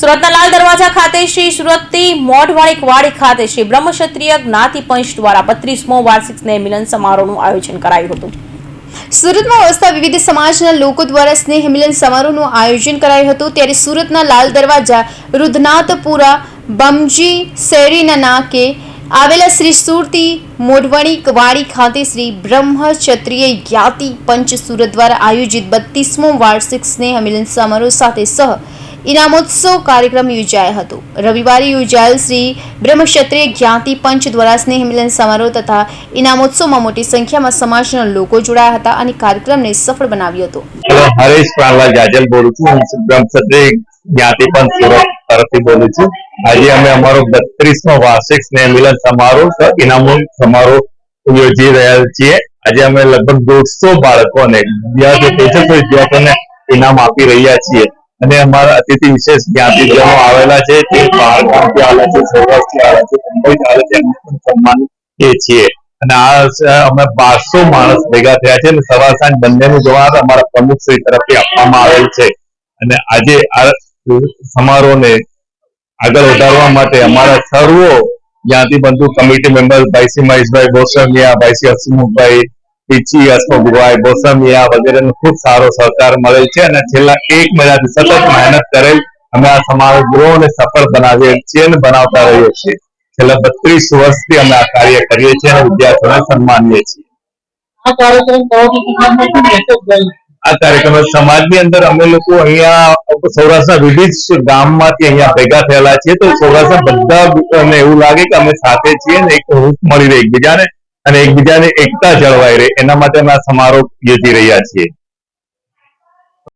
સુરતના લાલ દરવાજા ખાતે શ્રી સુરતથી મોઢવાડી કવાડી ખાતે શ્રી બ્રહ્મક્ષત્રિય જ્ઞાતિ પંચ દ્વારા બત્રીસમો વાર્ષિક સ્નેહ મિલન સમારોહનું આયોજન કરાયું હતું. સુરતમાં વસતા વિવિધ સમાજના લોકો દ્વારા સ્નેહ મિલન સમારોહનું આયોજન કરાયું હતું. ત્યારે સુરતના લાલ દરવાજા રુદ્રનાથપુરા, બમજી, શેરીના નાકે આવેલા શ્રી સુરતી મોઢવણી વાડી ખાતે શ્રી બ્રહ્મક્ષત્રિય જ્ઞાતિ પંચ સુરત દ્વારા આયોજિત બત્રીસમો વાર્ષિક સ્નેહ મિલન સમારોહ સાથે સહ ઇનામોત્સવ કાર્યક્રમ યોજાયો હતો. રવિવારે યોજાયેલ શ્રી બ્રહ્મક્ષત્રિય જ્ઞાતિ પંચ દ્વારા સ્નેહમિલન સમારોહ તથા ઇનામોત્સવમાં મોટી સંખ્યામાં સમાજના લોકો જોડાયા હતા અને કાર્યક્રમને સફળ બનાવ્યો હતો. હરેશ પ્રાણલાલ જાજલ બોલું છું. હું બ્રહ્મક્ષત્રિય જ્ઞાતિ પંચ સુરત તરફથી બોલું છું. આજે અમે અમારો બત્રીસમો વાર્ષિક સ્નેહમિલન સમારોહ ઇનામો સમારોહ યોજી રહ્યા છીએ. આજે અમે લગભગ દોઢસો બાળકોને વિદ્યાર્થીઓ વિદ્યાર્થીઓને ઇનામ આપી રહ્યા છીએ. અને અમારા અતિથિ વિશેષ જ્ઞાતિજનો આવેલા છે. તે બહાર આવેલા છે સૌરાષ્ટ્રથી આવેલા છે મુંબઈથી આવેલા છે, એમને પણ સન્માન છીએ. અને આ અમે બારસો માણસ ભેગા થયા છે અને સવાર સાંજ બંનેનું જવાબ અમારા પ્રમુખ શ્રી તરફથી આપવામાં આવેલ છે. અને આજે આ સમારોહને આગળ વધારવા માટે અમારા સર્વો જ્ઞાતિ બંધુ કમિટી મેમ્બર ભાઈ શ્રી મહેશભાઈ ગોસ્વામિયા ભાઈ શ્રી હસમુખભાઈ પીચી હસમુખભાઈ બોસમિયા વગેરેનો ખૂબ સારો સહકાર મળેલ છે અને છેલ્લા એક મહિનાથી સતત મહેનત કરેલ અમે આ સમારોહ ગૃહોને સફળ બનાવીએ છીએ બનાવતા રહીએ છીએ. છેલ્લા બત્રીસ વર્ષથી અમે આ કાર્ય કરીએ છીએ અને વિદ્યાર્થીઓને સન્માનીએ છીએ. કાર્યક્રમ આ કાર્યક્રમ સમાજની અંદર અમે લોકો અહીંયા સૌરાષ્ટ્રના વિવિધ ગામમાંથી અહીંયા ભેગા થયેલા છીએ તો સૌરાષ્ટ્રના બધા એવું લાગે કે અમે સાથે છીએ ને એક રૂપ મળી રહી એકબીજાને. અને એકબીજાને એકતા જળવાઈ રહે. એના માટે અમે સમારોહ યોજી રહ્યા છીએ.